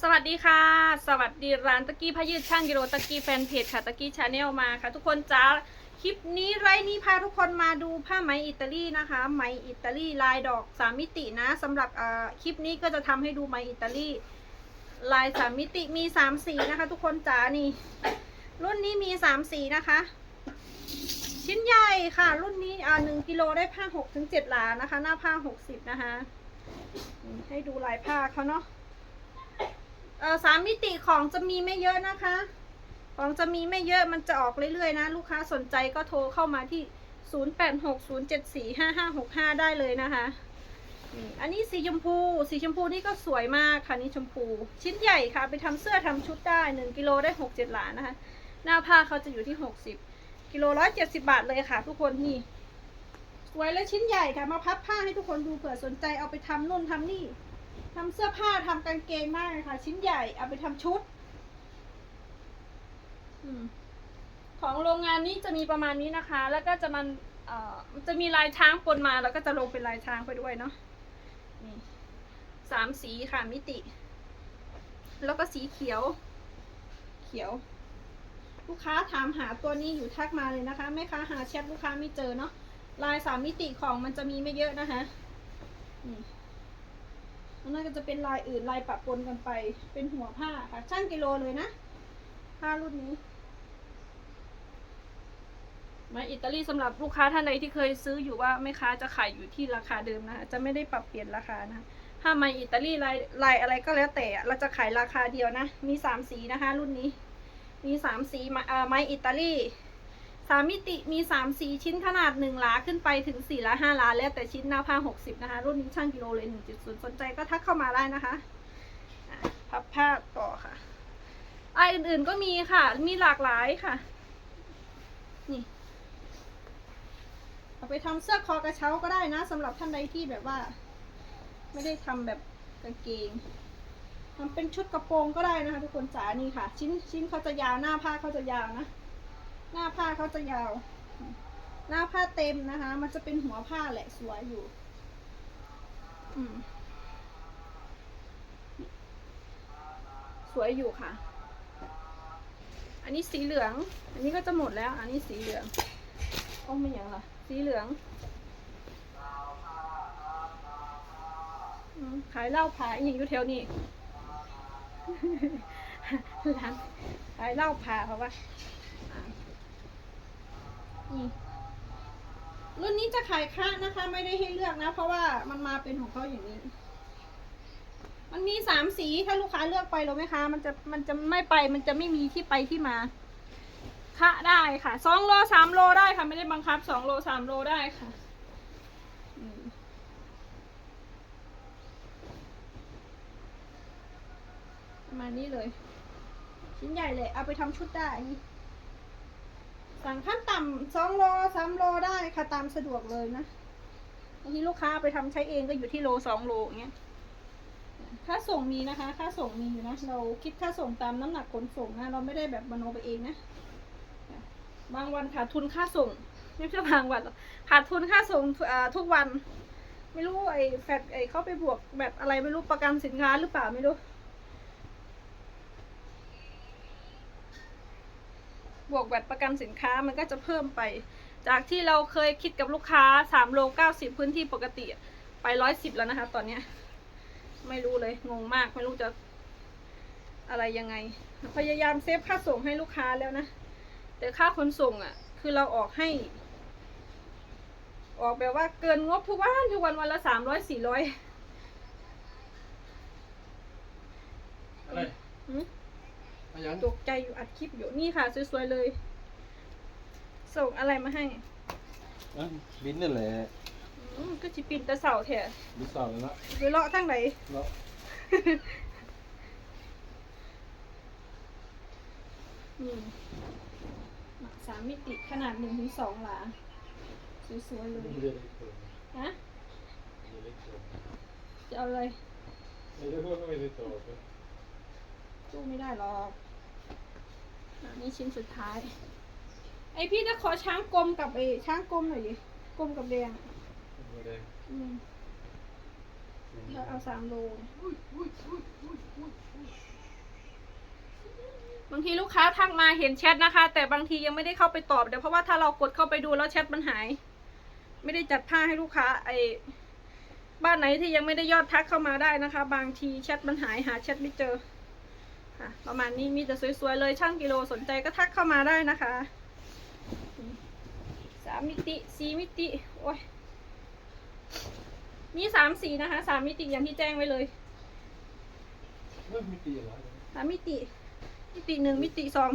สวัสดีค่ะ สวัสดีร้านตะกี้พยืดช่างกิโลตะกี้แฟนเพจค่ะตะกี้ชาแนลมาค่ะ ทุกคนจ้าคลิปนี้ไรนี้พาทุกคนมาดูผ้าไหมอิตาลีนะคะ ไหมอิตาลีลายดอกสามมิตินะสำหรับอ่าคลิปนี้ก็จะทำให้ดูไหมอิตาลีลายสามมิติมีสามสีนะคะ ทุกคนจ้านี่ รุ่นนี้มีสามสีนะคะ ชิ้นใหญ่ค่ะ รุ่นนี้อ่าหนึ่งกิโลได้ผ้าหกถึงเจ็ดหลานะคะ หน้าผ้าหกสิบนะคะ ให้ดูลายผ้าเขาเนาะเออสามมิติของจะมีไม่เยอะนะคะ ของจะมีไม่เยอะมันจะออกเรื่อยๆนะ ลูกค้าสนใจก็โทรเข้ามาที่ 0860745565 ได้เลยนะคะอันนี้สีชมพู สีชมพูนี่ก็สวยมากค่ะนี่ชมพู ชิ้นใหญ่ค่ะ ไปทำเสื้อทำชุดได้ 1กิโลได้ 6-7 หลานะคะ หน้าผ้าเขาจะอยู่ที่ 60กิโล170บาทเลยค่ะ ทุกคนนี่ สวยและชิ้นใหญ่ค่ะ มาพับผ้าให้ทุกคนดูเผื่อสนใจเอาไปทำนู่นทำนี่ทำเสื้อผ้าทำกางเกงมากเลยค่ะ ชิ้นใหญ่เอาไปทำชุดอของโรงงานนี้จะมีประมาณนี้นะคะ แล้วก็จะมันเอ่อมันจะมีลายช้างปนมา แล้วก็จะลงเป็นลายช้างไปด้วยเนาะนี่สามสีค่ะมิติ แล้วก็สีเขียว เขียว ลูกค้าถามหาตัวนี้อยู่ทักมาเลยนะคะแม่ค้าหาแชทลูกค้าไม่เจอเนาะ ลายสามมิติของมันจะมีไม่เยอะนะคะนี่นั่นก็จะเป็นลายอื่นลายปะปนกันไป เป็นหัวผ้าค่ะช่างกิโลเลยนะ ผ้ารุ่นนี้ไมาอิตาลีสำหรับลูกค้าท่านใดที่เคยซื้ออยู่ว่าแม่ค้าจะขายอยู่ที่ราคาเดิมนะจะไม่ได้ปรับเปลี่ยนราคานะถ้าไมาอิตาลีลายลายอะไรก็แล้วแต่เราจะขายราคาเดียวนะ มีสามสีนะคะ รุ่นนี้ มีสามสีมาเอ่อไม้อิตาลี สามมิติมีสามสีชิ้นขนาดหนึ่งหลาขึ้นไปถึงสี่ละห้าลาแล้วแต่ชิ้นหน้าผ้าหกสิบนะคะ รุ่นนี้ช่างกิโลเลยหนึ่งจุดศูนย์สนใจก็ทักเข้ามาได้นะคะอะพับผ้าต่อค่ะลายอื่นๆก็มีค่ะ มีหลากหลายค่ะ นี่เอาไปทำเสื้อคอกระเช้าก็ได้นะสำหรับท่านใดที่แบบว่า ไม่ได้ทำแบบกางเกงทำเป็นชุดกระโปรงก็ได้นะคะ ทุกคนจ๋านี่ค่ะ ชิ้นชิ้นเขาจะยาวหน้าผ้าเขาจะยาวนะ หน้าผ้าเขาจะยาว หน้าผ้าเต็มนะคะ มันจะเป็นหัวผ้าแหละสวยอยู่ อืมสวยอยู่ค่ะ อันนี้สีเหลือง อันนี้ก็จะหมดแล้ว อันนี้สีเหลืองโอ้ไม่อย่างล่ะ สีเหลืองขายเหล้าขายอย่างอยู่แถวนี้ร้านขายเหล้าผ่าเพราะว่า นี่รุ่นนี้จะขายค่านะคะ ไม่ได้ให้เลือกนะ เพราะว่ามันมาเป็นของเขาอย่างนี้ มันมีสามสีถ้าลูกค้าเลือกไปหรือไหมคะ มันจะมันจะไม่ไปมันจะไม่มีที่ไปที่มาค่าได้ค่ะสองโลสามโลได้ค่ะ ไม่ได้บังคับสองโลสามโลได้ค่ะมประมาณนี้เลย ชิ้นใหญ่เลย เอาไปทำชุดได้นี่ สั่งขั้นต่ำสองโลสามโลได้ค่ะตามสะดวกเลยนะบางทีลูกค้าไปทำใช้เองก็อยู่ที่โลสองโลอย่างเงี้ยค่าส่งมีนะคะ ค่าส่งมีอยู่นะเราคิดค่าส่งตามน้ำหนักขนส่งนะเราไม่ได้แบบมโนไปเองนะบางวันขาดทุนค่าส่ง ไม่ใช่บางวันหรอกขาดทุนค่าส่งทุกวัน ไม่รู้ไอ้แฟดไอ้เขาไปบวกแบบอะไรไม่รู้ประกันสินค้าหรือเปล่าไม่รู้ บวกแบบประกันสินค้ามันก็จะเพิ่มไป จากที่เราเคยคิดกับลูกค้าสามโลเก้าสิบพื้นที่ปกติไปร้อยสิบแล้วนะคะ ตอนเนี้ยไม่รู้เลยงงมากไม่รู้จะอะไรยังไง พยายามเซฟค่าส่งให้ลูกค้าแล้วนะ แต่ค่าขนส่งอะ คือเราออกให้ ออกแบบว่าเกินงบทุกวันทุกวันวันละสามร้อยสี่ร้อยอะไรอะไร ยังตกใจอยู่อัดคลิปอยู่นี่ค่ะสวยๆเลย ส่งอะไรมาให้อะบินนั่นแหละอืมก็จิปินแตะเสาแท้บินสอบแล้วละหรือเลาะทั้งไหน แล้วนี่สามมิติขนาดหนึ่งถึงสองหลาสวยๆเลยไม่ได้เลยเกินฮะไม่ได้เกินจะเอาอะไรไม่ได้พูดก็ไม่ได้โตก็สู้ไม่ได้หรอก อะนี่ชิ้นสุดท้าย ไอพี่จะขอช้างกลมกับไอช้างกลมหน่อยดิกลมกับแดงอะไม่ได้อืมแล้วเอาสามโลบางทีลูกค้าทักมาเห็นแชทนะคะ แต่บางทียังไม่ได้เข้าไปตอบเดี๋ยวเพราะว่าถ้าเรากดเข้าไปดูแล้วแชทมันหาย ไม่ได้จัดผ้าให้ลูกค้า ไอ้บ้านไหนที่ยังไม่ได้ยอดทักเข้ามาได้นะคะ บางทีแชทมันหายหาแชทไม่เจอ ค่ะ ประมาณนี้มีแต่สวยๆเลยช่างกิโลสนใจก็ทักเข้ามาได้นะคะสามมิติสี่มิติ โอ้ย มีสามสีนะคะสามมิติอย่างที่แจ้งไว้เลยไม่มีตีอะไรสามมิติ มิติหนึ่งมิติสอง